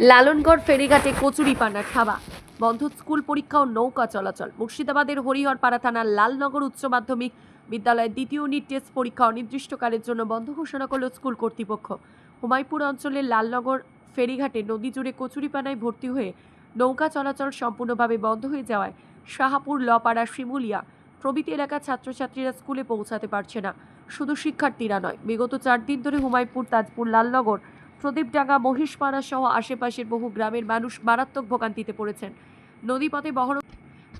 লালনগড় ফেরিঘাটে কচুরি পানার খাওয়া বন্ধ স্কুল পরীক্ষা ও নৌকা চলাচল। মুর্শিদাবাদের হরিহরপাড়া থানার লালনগর উচ্চ মাধ্যমিক বিদ্যালয়ের দ্বিতীয় ইউনিট টেস্ট পরীক্ষা অনির্দিষ্টকালের জন্য বন্ধ ঘোষণা করল স্কুল কর্তৃপক্ষ। হুমায়পুর অঞ্চলের লালনগর ফেরিঘাটে নদী জুড়ে কচুরিপানায় ভর্তি হয়ে নৌকা চলাচল সম্পূর্ণভাবে বন্ধ হয়ে যাওয়ায় শাহাপুর, লপাড়া, শিমুলিয়া প্রভৃতি এলাকার ছাত্রছাত্রীরা স্কুলে পৌঁছাতে পারছে না। শুধু শিক্ষার্থীরা নয়, বিগত চার দিন ধরে হুমায়পুর তাজপুর, লালনগর প্রদীপডাঙ্গা, মহিষপাড়া সহ আশেপাশের বহু গ্রামের মানুষ মারাত্মক ভোগান্তিতে পড়েছেন। নদীপথে বহর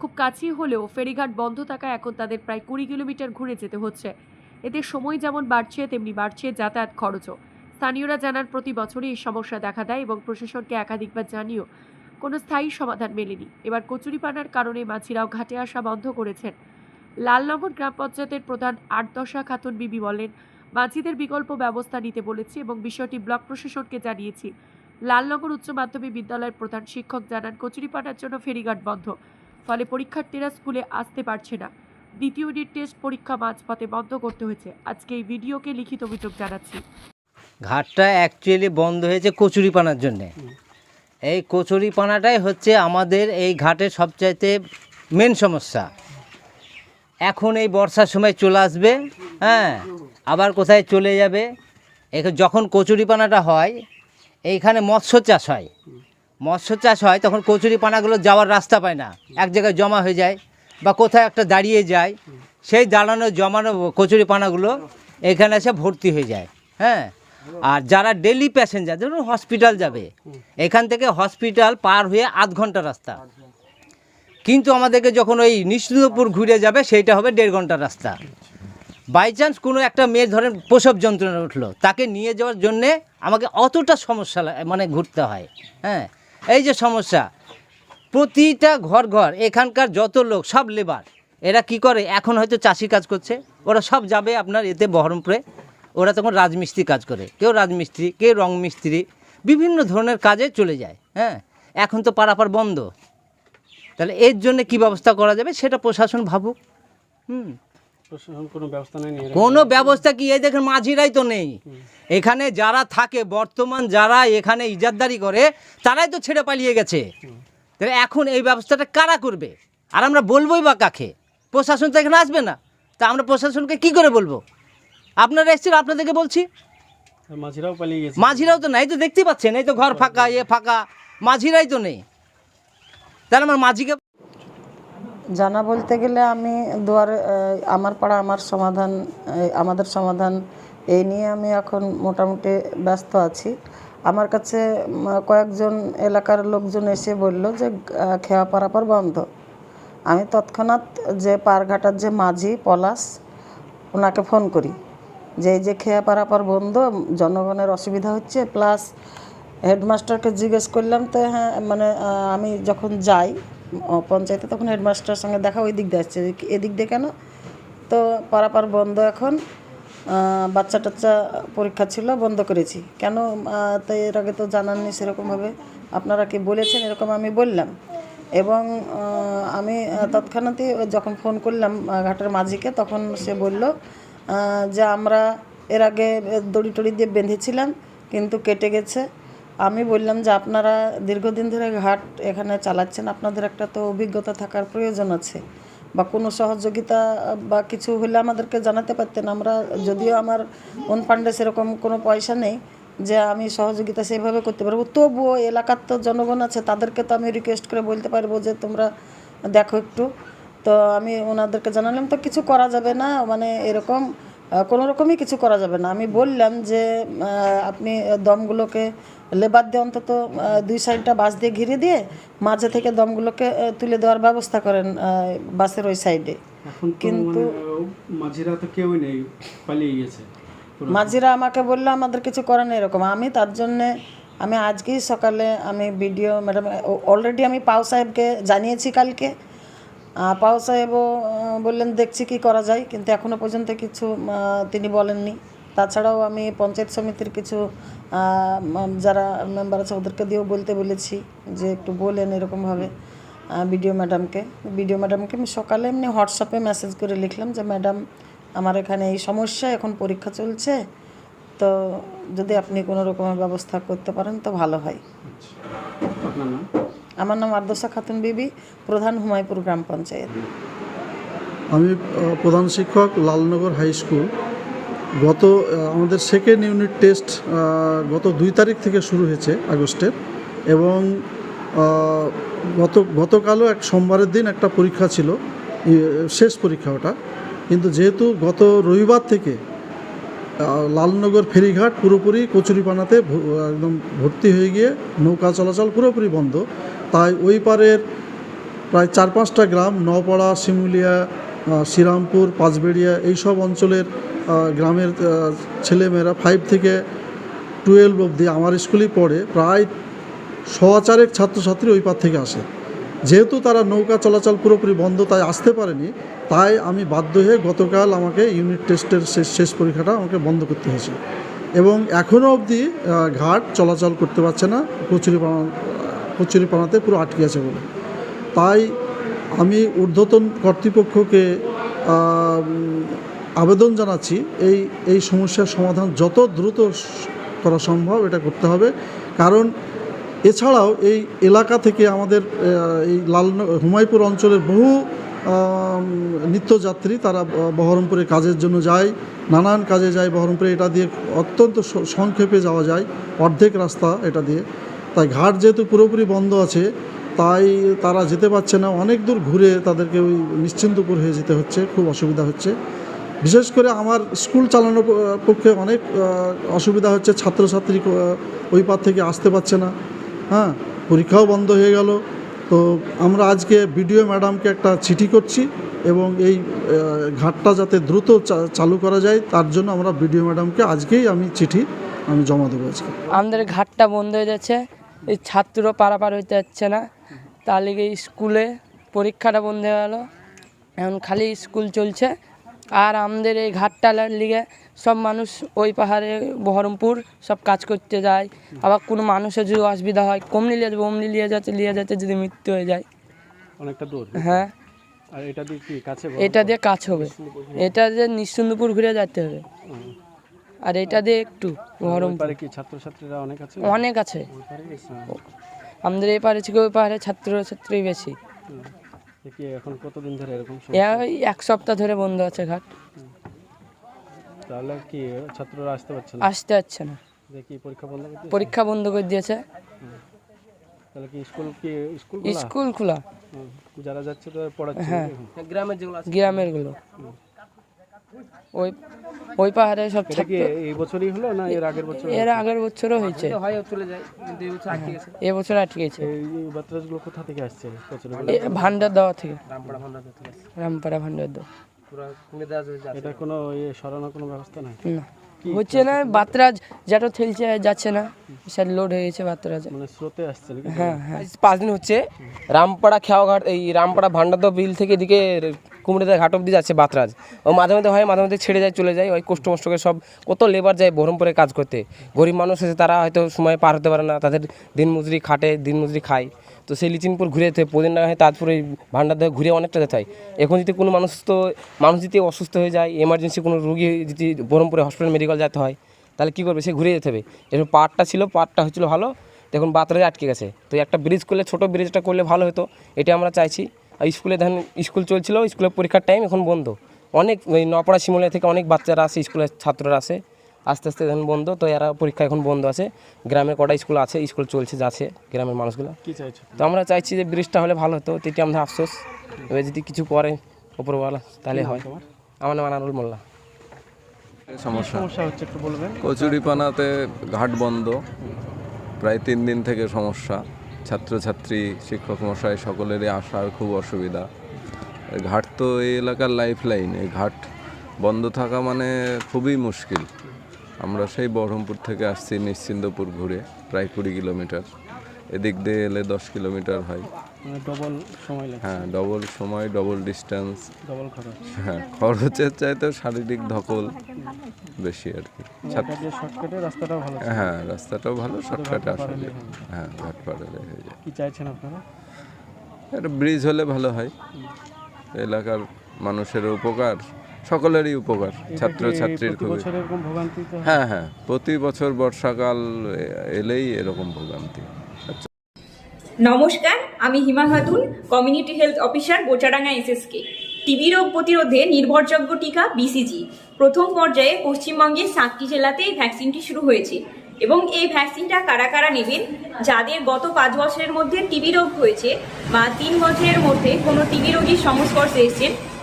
খুব কাছেই হলেও ফেরিঘাট বন্ধ থাকায় এখন তাদের প্রায় কুড়ি কিলোমিটার ঘুরে যেতে হচ্ছে। এতে সময় যেমন বাড়ছে, তেমনি বাড়ছে যাতায়াত খরচও। স্থানীয়রা জানান, প্রতি বছরই এই সমস্যা দেখা দেয় এবং প্রশাসনকে একাধিকবার জানিয়েও কোনো স্থায়ী সমাধান মেলেনি। এবার কচুরিপানার কারণে মাঝিরাও ঘাটে আসা বন্ধ করেছেন। লালনগর গ্রাম পঞ্চায়েতের প্রধান আটদশা খাতুন বিবি বলেন মাঝিদের বিকল্প ব্যবস্থা নিতে বলেছি এবং বিষয়টি ব্লক প্রশাসনকে জানিয়েছি। লালনগর উচ্চ মাধ্যমিক বিদ্যালয়ের প্রধান শিক্ষক জানান কচুরিপানার জন্য ফেরিঘাট বন্ধ। ফলে পরীক্ষার্থীরা স্কুলে আসতে পারছে না। দ্বিতীয় ইউনিট টেস্ট পরীক্ষা মাঝপথে বন্ধ করতে হয়েছে। আজকে এই ভিডিওকে লিখিত অভিযোগ জানাচ্ছি। ঘাটটা অ্যাকচুয়ালি বন্ধ হয়েছে কচুরিপানার জন্যে। এই কচুরিপানাটাই হচ্ছে আমাদের এই ঘাটের সবচাইতে মেন সমস্যা। এখন এই বর্ষার সময় চলে আসবে হ্যাঁ? আবার কোথায় চলে যাবে? যখন কচুরিপানাটা হয়, এইখানে মৎস্য চাষ হয়। মৎস্য চাষ হয়, তখন কচুরিপানাগুলো যাওয়ার রাস্তা পায় না। এক জায়গায় জমা হয়ে যায় বা কোথায় একটা দাঁড়িয়ে যায়, সেই দাঁড়ানো, জমানো কচুরিপানাগুলো এখানে এসে ভর্তি হয়ে যায় হ্যাঁ? আর যারা ডেলি প্যাসেঞ্জার ধরুন হসপিটাল যাবে, এখান থেকে হসপিটাল পার হয়ে আধ ঘণ্টা রাস্তা। কিন্তু আমাদেরকে যখন ওই নিশ্চিন্তপুর ঘুরে যাবে, সেইটা হবে দেড় ঘণ্টা রাস্তা। বাই চান্স কোনো একটা মেয়ে, ধরেন প্রসব যন্ত্রণা উঠল, তাকে নিয়ে যাওয়ার জন্যে আমাকে অতটা সমস্যা মানে ঘুরতে হয়। হ্যাঁ এই যে সমস্যা, প্রতিটা ঘর ঘর, এখানকার যত লোক, সব লেবার এরা কি করে? এখন হয়তো চাষি কাজ করছে, ওরা সব যাবে আপনার এতে বহরমপুরে। ওরা তখন রাজমিস্ত্রি কাজ করে, কেউ রাজমিস্ত্রি, কেউ রং মিস্ত্রি বিভিন্ন ধরনের কাজে চলে যায়। হ্যাঁ এখন তো পারাপার বন্ধ। তাহলে এর জন্য কি ব্যবস্থা করা যাবে সেটা প্রশাসন ভাবুক। হুম। কোনো ব্যবস্থা কি? এই দেখেন মাঝিরাই তো নেই। এখানে যারা থাকে বর্তমান যারা এখানে ইজাদদারি করে তারাই তো ছেড়ে পালিয়ে গেছে। তাহলে এখন এই ব্যবস্থাটা কারা করবে? আর আমরা বলবোই বা কাকে? প্রশাসন তো এখানে আসবে না। তা আমরা প্রশাসনকে কি করে বলব? আপনারা এসেছিল আপনাদেরকে বলছি। মাঝিরাও পালিয়ে গেছে। মাঝিরাও তো নাই তো দেখতেই পাচ্ছেন এই তো ঘর ফাঁকা ইয়ে ফাঁকা। মাঝিরাই তো নেই। তাহলে আমার মাঝিকে জানা বলতে গেলে আমি দুয়ার আমার পাড়া, আমার সমাধান আমাদের সমাধান, এই নিয়ে আমি এখন মোটামুটি ব্যস্ত আছি। আমার কাছে কয়েকজন এলাকার লোকজন এসে বলল যে খেয়া পারাপার বন্ধ। আমি তৎক্ষণাৎ যে পারঘাটার যে মাঝি পলাশ, ওনাকে ফোন করি। যে, এই যে খেয়া পারাপার বন্ধ জনগণের অসুবিধা হচ্ছে, প্লাস হেডমাস্টারকে জিজ্ঞেস করলাম, তো হ্যাঁ মানে আমি যখন যাই পঞ্চায়েতে, তখন হেডমাস্টারের সঙ্গে দেখা ওই দিক দিয়ে আসছে। এদিক দিয়ে কেন? তো পারাপার বন্ধ এখন। বাচ্চা টাচ্চা পরীক্ষা ছিল, বন্ধ করেছি। কেন? তো এর আগে তো জানাননি সেরকমভাবে। আপনারা কি বলেছেন? এরকম আমি বললাম। এবং আমি তৎক্ষণাৎই যখন ফোন করলাম ঘাটের মাঝিকে, তখন সে বলল যে আমরা এর আগে দড়ি টড়ি দিয়ে বেঁধেছিলাম, কিন্তু কেটে গেছে। আমি বললাম যে আপনারা দীর্ঘদিন ধরে ঘাট এখানে চালাচ্ছেন, আপনাদের একটা তো অভিজ্ঞতা থাকার প্রয়োজন আছে। বা কোনো সহযোগিতা বা কিছু হলে আমাদেরকে জানাতে পারতেন। আমরা যদিও আমার ওন ফান্ডে সেরকম কোনো পয়সা নেই যে আমি সহযোগিতা সেইভাবে করতে পারব। তবুও এলাকার তো জনগণ আছে, তাদেরকে তো আমি রিকোয়েস্ট করে বলতে পারব যে তোমরা দেখো একটু। তো আমি ওনাদেরকে জানালাম, তো কিছু করা যাবে না? মানে এরকম কোনো রকমই কিছু করা যাবে না। আমি বললাম যে আপনি দমগুলোকে লেবার দিয়ে অন্তত দুই সাইডটা বাস দিয়ে ঘিরে দিয়ে মাঝে থেকে দমগুলোকে তুলে দেওয়ার ব্যবস্থা করেন বাসের ওই সাইডে। কিন্তু মানে মাঝিরা তো নেই পালিয়ে গেছে মাঝিরা আমাকে বলল আমাদের কিছু করার নেই এরকম। আমি তার জন্যে আমি আজকেই সকালে আমি ভিডিও ম্যাডাম অলরেডি আমি পাও সাহেবকে জানিয়েছি কালকে। পাও সাহেবও বললেন দেখছি কি করা যায়, কিন্তু এখনও পর্যন্ত কিছু তিনি বলেননি। তাছাড়াও আমি পঞ্চায়েত সমিতির কিছু যারা মেম্বার আছে ওদেরকে দিয়েও বলতে বলেছি যে একটু বলেন এরকমভাবে বিডিও ম্যাডামকে। বিডিও ম্যাডামকে আমি সকালে এমনি হোয়াটসঅ্যাপে মেসেজ করে লিখলাম যে, ম্যাডাম, আমার এখানে এই সমস্যা, এখন পরীক্ষা চলছে, তো যদি আপনি কোনো রকমের ব্যবস্থা করতে পারেন তো ভালো হয়। আচ্ছা। আপনার নাম? আমার নাম আর্দশা খাতুন বিবি, প্রধান হুমায়পুর গ্রাম পঞ্চায়েত। আমি প্রধান শিক্ষক লালনগর হাই স্কুল। গত আমাদের সেকেন্ড ইউনিট টেস্ট গত দুই তারিখ থেকে শুরু হয়েছে আগস্টের এবং গত, গতকালও এক সোমবারের দিন একটা পরীক্ষা ছিল শেষ পরীক্ষা ওটা। কিন্তু যেহেতু গত রবিবার থেকে লালনগর ফেরিঘাট পুরোপুরি কচুরিপানাতে একদম ভর্তি হয়ে গিয়ে নৌকা চলাচল পুরোপুরি বন্ধ। তাই ওই পারের প্রায় চার পাঁচটা গ্রাম, নওপাড়া, শিমুলিয়া শ্রীরামপুর, পাঁচবেড়িয়া এইসব অঞ্চলের গ্রামের ছেলেমেয়েরা ফাইভ থেকে টুয়েলভ অবধি আমার স্কুলেই পড়ে। প্রায় চারেক ছাত্রছাত্রী ওই পার থেকে আসে। যেহেতু তারা নৌকা চলাচল পুরোপুরি বন্ধ, তাই আসতে পারেনি, তাই আমি বাধ্য হয়ে গতকাল আমাকে ইউনিট টেস্টের শেষ শেষ পরীক্ষাটা আমাকে বন্ধ করতে হয়েছে। এবং এখনও অবধি ঘাট চলাচল করতে পারছে না কচুরিপানা কচুরিপানাতে পুরো আটকে আছে বলে। তাই আমি ঊর্ধ্বতন কর্তৃপক্ষকে আবেদন জানাচ্ছি, এই এই সমস্যার সমাধান যত দ্রুত করা সম্ভব এটা করতে হবে। কারণ এছাড়াও এই এলাকা থেকে আমাদের এই লাল হুমায়পুর অঞ্চলের বহু নিত্যযাত্রী তারা বহরমপুরে কাজের জন্য যায়, নানান কাজে যায় বহরমপুরে। এটা দিয়ে অত্যন্ত সংক্ষেপে যাওয়া যায়, অর্ধেক রাস্তা এটা দিয়ে। তাই ঘাট যেহেতু পুরোপুরি বন্ধ আছে, তাই তারা যেতে পারছে না। অনেক দূর ঘুরে তাদেরকে ওই নিশ্চিন্তপুর হয়ে যেতে হচ্ছে, খুব অসুবিধা হচ্ছে। বিশেষ করে আমার স্কুল চালানোর পক্ষে অনেক অসুবিধা হচ্ছে, ছাত্রছাত্রী ওই পার থেকে আসতে পারছে না। হ্যাঁ পরীক্ষাও বন্ধ হয়ে গেল। তো আমরা আজকে বিডিও ম্যাডামকে একটা চিঠি করছি এবং এই ঘাটটা যাতে দ্রুত চালু করা যায়, তার জন্য আমরা বিডিও ম্যাডামকে আজকেই আমি চিঠি আমি জমা দেবো আজকে। আমাদের ঘাটটা বন্ধ হয়ে যাচ্ছে, এই ছাত্র পারাপার হইতে যাচ্ছে না। তার লিগে স্কুলে পরীক্ষাটা বন্ধ হয়ে গেল, এখন খালি স্কুল চলছে আর আমাদের এই ঘাটটার লিগে সব মানুষ ওই পাহাড়ে বহরমপুর সব কাজ করতে যায়। আবার কোনো মানুষের যদি অসুবিধা হয় কমনি লিয়ে যাবে অমনি লিয়ে যাচ্ছে নিয়ে যাচ্ছে যদি মৃত্যু হয়ে যায়। অনেকটা দূর। হ্যাঁ। আর এটা দিয়ে কি কাছে এটা দিয়ে কাজ হবে। এটা দিয়ে নিঃসন্দপুর ঘুরে যেতে হবে। আর এটা দিয়ে একটু বহরমপুর। পারে কি ছাত্রছাত্রীরা অনেক আছে? অনেক আছে। আমাদের এই পাহাড়ে থেকে ওই পাহাড়ে ছাত্র ছাত্রী বেশি এখন কতদিন ধরে এরকম এক সপ্তাহ ধরে বন্ধ আছে ঘাট। তাহলে কি ছাত্ররা আসতে পারছে না? আসতে না। দেখি পরীক্ষা বন্ধ করতে পরীক্ষা বন্ধ করে দিয়েছে। তাহলে কি স্কুল কি স্কুল স্কুল খোলা। যারা যাচ্ছে তো পড়াচ্ছে। হ্যাঁ। এখন? গ্রামেরগুলো ওই ওই পাহাড়ে সব থেকে এই বছরই হলো না এর আগের বছর এর আগের বছরও হয়েছে। এবছর আটকে গেছে। এই বাতরাজগুলো কোথা থেকে আসছে? বছর ভান্ডার দেওয়া থেকে। রামপাড়া ভান্ডার দেওয়া। এটা কোনো ইয়ে সরানোর কোনো ব্যবস্থা নাই? না। হচ্ছে না বাতরাজ যেটা ঠেলছে যাচ্ছে না স্যার লোড হয়ে গেছে বাতরাজ। মানে স্রোতে আসছে হ্যাঁ হ্যাঁ। পাঁচ দিন হচ্ছে রামপাড়া খেয়াঘাট এই রামপাড়া ভান্ডারদ বিল থেকে এদিকে কুমড়িদা ঘাট অব্দি যাচ্ছে বাতরাজ। ও মাঝে মধ্যে হয় মাঝে মধ্যে ছেড়ে যায় চলে যায় ওই কষ্ট মষ্ট করে সব কত লেবার যায় বহরমপুরে কাজ করতে। গরিব মানুষ আছে তারা হয়তো সময় পার হতে পারে না তাদের দিন মজুরি খাটে দিন মজুরি খায়। তো সেই লিচিনপুর ঘুরে যেতে হয় না হয় তারপরে এই ভান্ডার দিয়ে ঘুরে অনেকটা যেতে হয়। এখন যদি কোনো মানুষ তো মানুষ যদি অসুস্থ হয়ে যায় এমার্জেন্সি কোনো রুগী যদি বহরমপুরে হসপিটাল মেডিকেল যেতে হয়, তাহলে কী করবে? সে ঘুরে যেতে হবে। এরকম পার্টটা ছিল পার্টটা হচ্ছিল ভালো। দেখুন বাতরাজে আটকে গেছে। তো একটা ব্রিজ করলে, ছোট ব্রিজটা করলে ভালো হতো। এটা আমরা চাইছি। আর স্কুলে ধরেন স্কুল চলছিল স্কুলের পরীক্ষার টাইম এখন বন্ধ। অনেক ওই নপাড়া শিমুলিয়া থেকে অনেক বাচ্চারা আসে স্কুলের ছাত্ররা আসে আস্তে আস্তে এখন বন্ধ তো এরা পরীক্ষা এখন বন্ধ আছে। গ্রামের কটা স্কুল আছে স্কুল চলছে যাচ্ছে গ্রামের মানুষগুলো। কি চাইছো? তো আমরা চাইছি যে ব্রিজটা হলে ভালো হতো তো এটি আমাদের আফসোস। এবার যদি কিছু করে উপরওয়ালা তাহলে হয়। আমার নাম আনারুল মোল্লা। সমস্যা। সমস্যা হচ্ছে একটু বলবেন? কচুরিপানাতে ঘাট বন্ধ। প্রায় তিন দিন থেকে সমস্যা। ছাত্রছাত্রী শিক্ষক মশাই সকলেরই আসার খুব অসুবিধা। ঘাট তো এই এলাকার লাইফ লাইন এই ঘাট বন্ধ থাকা মানে খুবই মুশকিল। আমরা সেই বহরমপুর থেকে আসছি নিশ্চিন্দপুর ঘুরে প্রায় কুড়ি কিলোমিটার। এদিক দিয়ে এলে দশ কিলোমিটার হয়। মানে ডবল সময় হ্যাঁ ডবল সময় ডবল ডিস্টেন্স ডবল খরচ। হ্যাঁ খরচের চাইতে শারীরিক ধকল বেশি আর কি। শর্টকাটে রাস্তাটাও ভালো হ্যাঁ রাস্তাটাও ভালো শর্টকাটে আসা যায় হ্যাঁ ঘাট পাড়ালে হয়ে যায় কি চাইছেন আপনারা? একটা ব্রিজ হলে ভালো হয়। এলাকার মানুষের উপকার। সকলেরই উপকার ছাত্র ছাত্রীর প্রতি খুবই। হ্যাঁ? হ্যাঁ প্রতি বছর বর্ষাকাল এলেই এরকম ভোগান্তি। নমস্কার আমি Hima Khatun community health officer Bochadanga SSK TB রোগ প্রতিরোধে নির্ভরযোগ্য টিকা বিসিজি প্রথম পর্যায়ে পশ্চিমবঙ্গের সাতটি জেলাতে এই ভ্যাকসিনটি শুরু হয়েছে। এবং এই ভ্যাকসিনটা কারা কারা নেবেন যাদের গত পাঁচ বছরের মধ্যে টিবি রোগ হয়েছে বা তিন বছরের মধ্যে কোনো টিবি রোগীর সংস্পর্শে এসেছেন